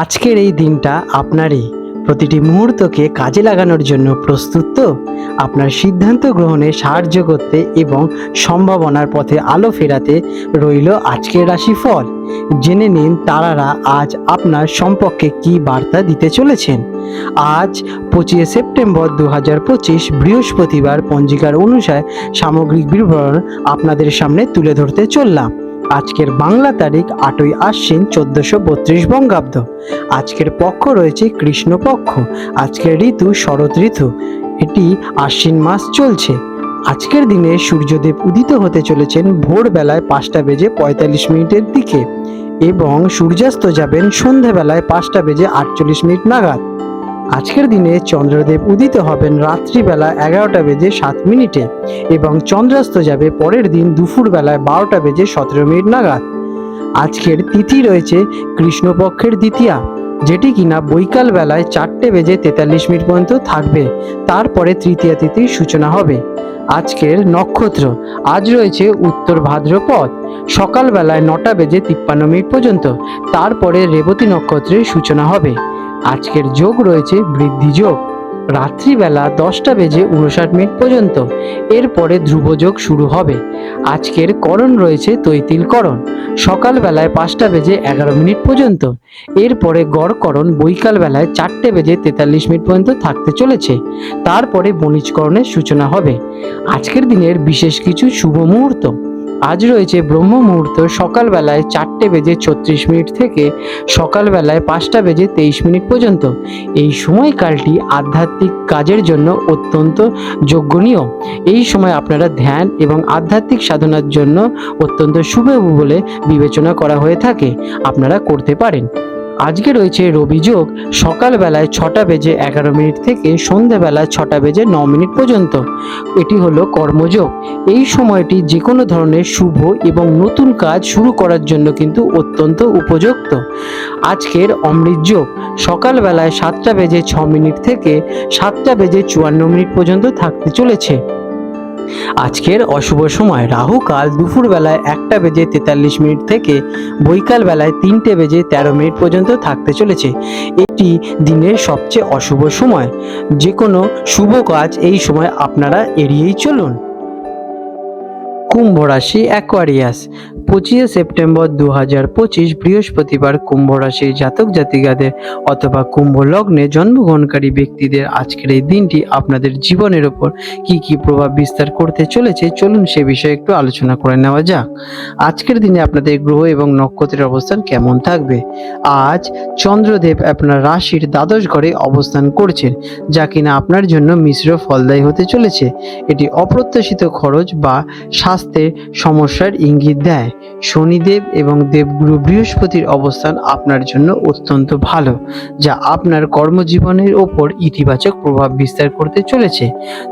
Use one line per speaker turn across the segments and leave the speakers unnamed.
আজকের এই দিনটা আপনারই। প্রতিটি মুহূর্তকে কাজে লাগানোর জন্য প্রস্তুত তো? আপনার সিদ্ধান্ত গ্রহণে সাহায্য করতে এবং সম্ভাবনার পথে আলো ফেরাতে রইল আজকের রাশিফল। জেনে নিন তারারা আজ আপনার সম্পর্কে কি বার্তা দিতে চলেছেন। আজ পঁচিশে সেপ্টেম্বর দু হাজার পঁচিশ বৃহস্পতিবার পঞ্জিকার অনুসারে সামগ্রিক বিবরণ আপনাদের সামনে তুলে ধরতে চললাম। আজকের বাংলা তারিখ আটই আশ্বিন চোদ্দশো বত্রিশ বঙ্গাব্দ। আজকের পক্ষ রয়েছে কৃষ্ণপক্ষ। আজকের ঋতু শরৎ ঋতু। এটি আশ্বিন মাস চলছে। আজকের দিনে সূর্যদেব উদিত হতে চলেছেন ভোরবেলায় পাঁচটা বেজে পঁয়তাল্লিশ মিনিটের দিকে এবং সূর্যাস্ত যাবেন সন্ধেবেলায় পাঁচটা বেজে আটচল্লিশ মিনিট নাগাদ। আজকের দিনে চন্দ্রদেব উদিত হবেন রাত্রিবেলা এগারোটা বেজে সাত মিনিটে এবং চন্দ্রাস্ত যাবে পরের দিন দুপুরবেলায় বারোটা বেজে সতেরো মিনিট নাগাদ। আজকের তিথি রয়েছে কৃষ্ণপক্ষের দ্বিতীয়া, যেটি কিনা বৈকাল বেলায় চারটে বেজে তেতাল্লিশ মিনিট পর্যন্ত থাকবে। তারপরে তৃতীয়া তিথির সূচনা হবে। আজকের নক্ষত্র, আজ রয়েছে উত্তর ভাদ্রপদ সকালবেলায় নটা বেজে তিপ্পান্ন মিনিট পর্যন্ত। তারপরে রেবতী নক্ষত্রের সূচনা হবে। আজকের যোগ রয়েছে বৃদ্ধি যোগ। রাত্রিবেলা দশটা বেজে উনষাট মিনিট পর্যন্ত। এরপরে ধ্রুবযোগ শুরু হবে। আজকের করণ রয়েছে তৈতিল করণ সকালবেলায় পাঁচটা বেজে এগারো মিনিট পর্যন্ত। এরপরে গড়করণ বৈকাল বেলায় চারটে বেজে তেতাল্লিশ মিনিট পর্যন্ত থাকতে চলেছে। তারপরে বণিজকরণের সূচনা হবে। আজকের দিনের বিশেষ কিছু শুভ মুহূর্ত। আজ রয়েছে ব্রহ্ম মুহূর্ত সকালবেলায় চারটে বেজে ছত্রিশ মিনিট থেকে সকালবেলায় পাঁচটা বেজে তেইশ মিনিট পর্যন্ত। এই সময়কালটি আধ্যাত্মিক কাজের জন্য অত্যন্ত যোগ্যনীয়। এই সময় আপনারা ধ্যান এবং আধ্যাত্মিক সাধনার জন্য অত্যন্ত শুভ বলে বিবেচনা করা হয়ে থাকে। আপনারা করতে পারেন। আজকে রয়েছে রবি যোগ সকালবেলায় ছটা বেজে এগারো মিনিট থেকে সন্ধেবেলায় ছটা বেজে ন মিনিট পর্যন্ত। এটি হলো কর্মযোগ। এই সময়টি যে কোনো ধরনের শুভ এবং নতুন কাজ শুরু করার জন্য কিন্তু অত্যন্ত উপযুক্ত। আজকের অমৃত যোগ সকালবেলায় সাতটা বেজে ছ মিনিট থেকে সাতটা বেজে চুয়ান্ন মিনিট পর্যন্ত থাকতে চলেছে। আজকের অশুভ সময়, রাহু কাল দুপুর বেলায় একটা বেজে তেতাল্লিশ মিনিট থেকে বৈকাল বেলায় তিনটে বেজে তেরো মিনিট পর্যন্ত থাকতে চলেছে। এটি দিনের সবচেয়ে অশুভ সময়। যে কোনো শুভ কাজ এই সময় আপনারা এড়িয়েই চলুন। কুম্ভ রাশি অ্যাকোয়ারিয়াস পঁচিশে সেপ্টেম্বর দু হাজার পঁচিশ বৃহস্পতিবার কুম্ভ রাশির জাতক জাতিকাদের অথবা কুম্ভ লগ্নে জন্মগ্রহণকারী ব্যক্তিদের আজকের এই দিনটি আপনাদের জীবনের ওপর কি কি প্রভাব বিস্তার করতে চলেছে, চলুন সে বিষয়ে একটু আলোচনা করে নেওয়া যাক। আজকের দিনে আপনাদের গ্রহ এবং নক্ষত্রের অবস্থান কেমন থাকবে? আজ চন্দ্রদেব আপনার রাশির দ্বাদশ ঘরে অবস্থান করছেন, যা কিনা আপনার জন্য মিশ্র ফলদায়ী হতে চলেছে। এটি অপ্রত্যাশিত খরচ বা স্বাস্থ্যের সমস্যার ইঙ্গিত দেয়। শনিদেব এবং দেবগুরু বৃহস্পতির অবস্থান আপনার জন্য অত্যন্ত ভালো, যা আপনার কর্মজীবনের ওপর ইতিবাচক প্রভাব বিস্তার করতে চলেছে।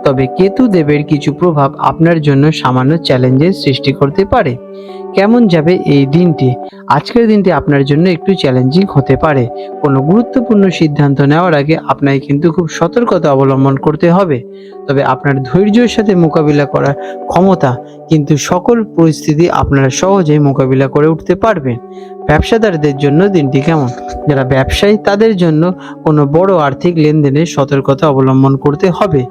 তবে কেতু দেবের কিছু প্রভাব আপনার জন্য সামান্য চ্যালেঞ্জের সৃষ্টি করতে পারে। কেমন যাবে এই দিনটি? আজকের দিনটি আপনার জন্য একটু চ্যালেঞ্জিং হতে পারে। কোনো গুরুত্বপূর্ণ সিদ্ধান্ত নেওয়ার আগে আপনাকে কিন্তু খুব সতর্কতা অবলম্বন করতে হবে। তবে আপনার ধৈর্যের সাথে মোকাবিলা করার ক্ষমতা কিন্তু সকল পরিস্থিতি আপনারা সহজেই মোকাবিলা করে উঠতে পারবেন ব্যবসাদারদের জন্য দিনটি কেমন? যারা ব্যবসায়ী, তাদের জন্য কোনো বড় আর্থিক লেনদেনে সতর্কতা অবলম্বন করতে হবে।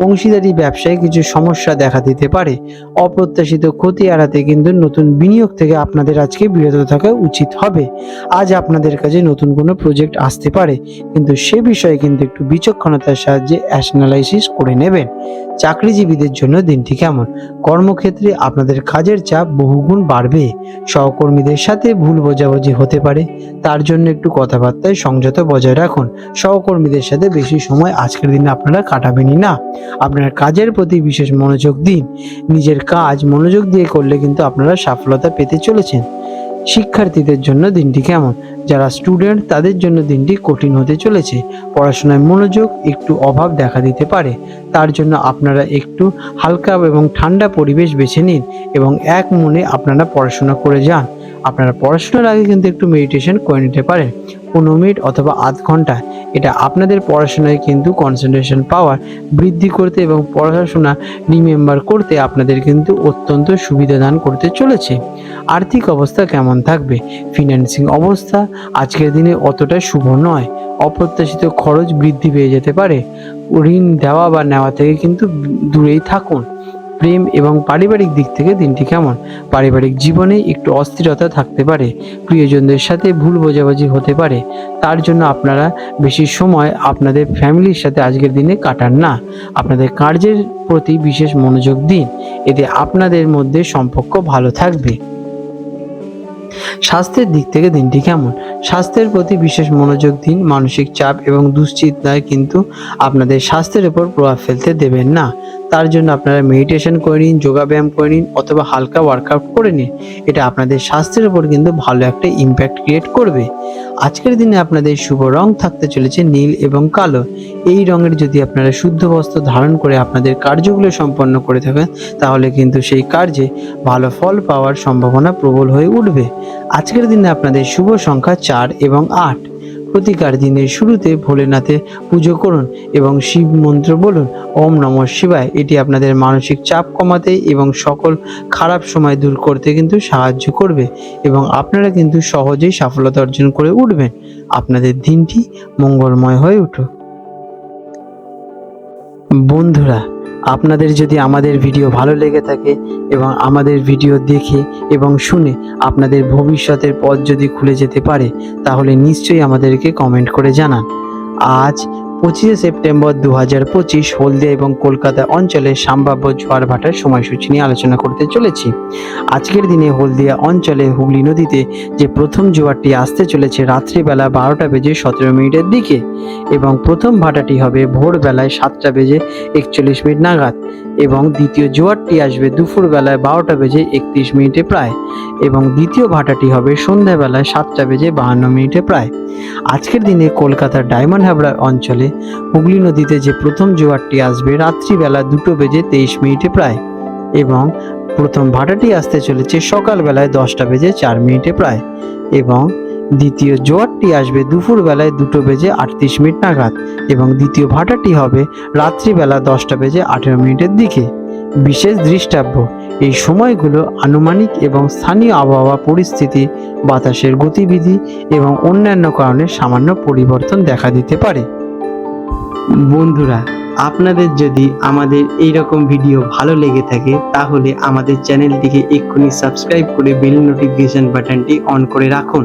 অংশীদারি ব্যবসায় কিছু সমস্যা দেখা দিতে পারে। অপ্রত্যাশিত ক্ষতি এড়াতে কিন্তু নতুন বিনিয়োগ থেকে আপনাদের আজকে বিরত থাকা উচিত হবে। আজ আপনাদের কাছে নতুন কোনো প্রজেক্ট আসতে পারে, কিন্তু সে বিষয়ে কিন্তু একটু বিচক্ষণতার সাহায্যে অ্যানালাইসিস করে নেবেন। চাকরিজীবীদের জন্য দিনটি কেমন? কর্মক্ষেত্রে আপনাদের কাজের চাপ বহুগুণ বাড়বে। সহকর্মীদের সাথে ভুল বোঝাবুঝি হতে পারে। তার জন্য একটু কথাবার্তায় সংযত বজায় রাখুন। সহকর্মীদের সাথে বেশি সময় আজকের দিনে আপনারা কাটাবেনই না। আপনার কাজের প্রতি বিশেষ মনোযোগ দিন। নিজের কাজ মনোযোগ দিয়ে করলে কিন্তু আপনারা সফলতা পেতে চলেছেন। শিক্ষার্থীদের জন্য দিনটি কেমন? যারা স্টুডেন্ট, তাদের জন্য দিনটি কঠিন হতে চলেছে। পড়াশোনায় মনোযোগ, একটু অভাব দেখা দিতে পারে। তার জন্য আপনারা একটু হালকা এবং ঠান্ডা পরিবেশ বেছে নিন এবং এক মনে আপনারা পড়াশোনা করে যান। আপনারা পড়াশোনার আগে কিন্তু একটু মেডিটেশন করে নিতে পারেন। পনেরো মিনিট অথবা আধ ঘণ্টা। এটা আপনাদের পড়াশোনায় কিন্তু কনসেন্ট্রেশন পাওয়ার বৃদ্ধি করতে এবং পড়াশোনা রিমেম্বার করতে আপনাদের কিন্তু অত্যন্ত সুবিধা দান করতে চলেছে। আর্থিক অবস্থা কেমন থাকবে? ফিনান্সিং অবস্থা আজকের দিনে অতটা শুভ নয়। অপ্রত্যাশিত খরচ বৃদ্ধি পেয়ে যেতে পারে। ঋণ দেওয়া বা নেওয়া থেকে কিন্তু দূরেই থাকুন। প্রেম এবং পারিবারিক দিক থেকে দিনটি কেমন? পারিবারিক জীবনে একটু অস্থিরতা থাকতে পারে, প্রিয়জনদের সাথে ভুল বোঝাবুঝি হতে পারে, তার জন্য আপনারা বেশি সময় আপনাদের ফ্যামিলির সাথে আজকের দিনে কাটান না। আপনাদের কার্যের প্রতি বিশেষ মনোযোগ দিন, এতে আপনাদের মধ্যে সম্পর্ক ভালো থাকবে। স্বাস্থ্যের দিক থেকে দিনটি কেমন? স্বাস্থ্যের প্রতি বিশেষ মনোযোগ দিন, মানসিক চাপ এবং দুশ্চিন্তায় কিন্তু আপনাদের স্বাস্থ্যের উপর প্রভাব ফেলতে দেবেন না। তার জন্য আপনারা মেডিটেশন করে নিন যোগা ব্যায়াম করে নিন অথবা হালকা ওয়ার্কআউট করে নিন। এটা আপনাদের স্বাস্থ্যের উপর কিন্তু ভালো একটা ইম্প্যাক্ট ক্রিয়েট করবে। আজকের দিনে আপনাদের শুভ রং থাকতে চলেছে নীল এবং কালো। এই রঙের যদি আপনারা শুদ্ধ বস্ত্র ধারণ করে আপনাদের কার্যগুলো সম্পন্ন করে থাকেন, তাহলে কিন্তু সেই কার্যে ভালো ফল পাওয়ার সম্ভাবনা প্রবল হয়ে উঠবে। আজকের দিনে আপনাদের শুভ সংখ্যা চার এবং আট। প্রতিকার দিনের শুরুতে ভোলেনাথে পুজো করুন এবং শিব মন্ত্র বলুন, ওম নম শিবায়। এটি আপনাদের মানসিক চাপ কমাতে এবং সকল খারাপ সময় দূর করতে কিন্তু সাহায্য করবে এবং আপনারা কিন্তু সহজেই সফলতা অর্জন করে উঠবেন। আপনাদের দিনটি মঙ্গলময় হয়ে উঠুক। বন্ধুরা আপনাদের যদি আমাদের ভিডিও ভালো লেগে থাকে এবং আমাদের ভিডিও দেখে এবং শুনে আপনাদের ভবিষ্যতের পথ যদি খুলে যেতে পারে, তাহলে নিশ্চয়ই আমাদেরকে কমেন্ট করে জানান। আজ পঁচিশে সেপ্টেম্বর দু হাজার পঁচিশ হলদিয়া এবং কলকাতা অঞ্চলে সম্ভাব্য জোয়ার ভাটার সময়সূচি নিয়ে আলোচনা করতে চলেছি। আজকের দিনে হলদিয়া অঞ্চলে হুগলি নদীতে যে প্রথম জোয়ারটি আসতে চলেছে রাত্রিবেলা বারোটা বেজে সতেরো মিনিটের দিকে এবং প্রথম ভাটাটি হবে ভোরবেলায় সাতটা বেজে একচল্লিশ মিনিট নাগাদ। এবং দ্বিতীয় জোয়ারটি আসবে দুপুরবেলায় বারোটা বেজে একত্রিশ মিনিটে প্রায় এবং দ্বিতীয় ভাটাটি হবে সন্ধ্যাবেলায় সাতটা বেজে বাহান্ন মিনিটে প্রায়। আজকের দিনে কলকাতার ডায়মন্ড হাবড়া অঞ্চলে হুগলি নদীতে যে প্রথম জোয়ারটি আসবে রাত্রিবেলা দুটো বেজে তেইশ মিনিটে প্রায় এবং প্রথম ভাটাটি আসতে চলেছে সকালবেলায় দশটা বেজে চার মিনিটে প্রায় এবং দ্বিতীয় জোয়ারটি আসবে দুপুরবেলায় দুটো বেজে আটত্রিশ মিনিট নাগাদ এবং দ্বিতীয় ভাটাটি হবে রাত্রিবেলা দশটা বেজে আঠেরো মিনিটের দিকে। বিশেষ দৃষ্টাব্য, এই সময়গুলো আনুমানিক এবং স্থানীয় আবহাওয়া পরিস্থিতি, বাতাসের গতিবিধি এবং অন্যান্য কারণে সামান্য পরিবর্তন দেখা দিতে পারে। বন্ধুরা, আপনাদের যদি আমাদের এই রকম ভিডিও ভালো লেগে থাকে, তাহলে আমাদের চ্যানেলটিকে এক্ষুনি সাবস্ক্রাইব করে বেল নোটিফিকেশন বাটনটি অন করে রাখুন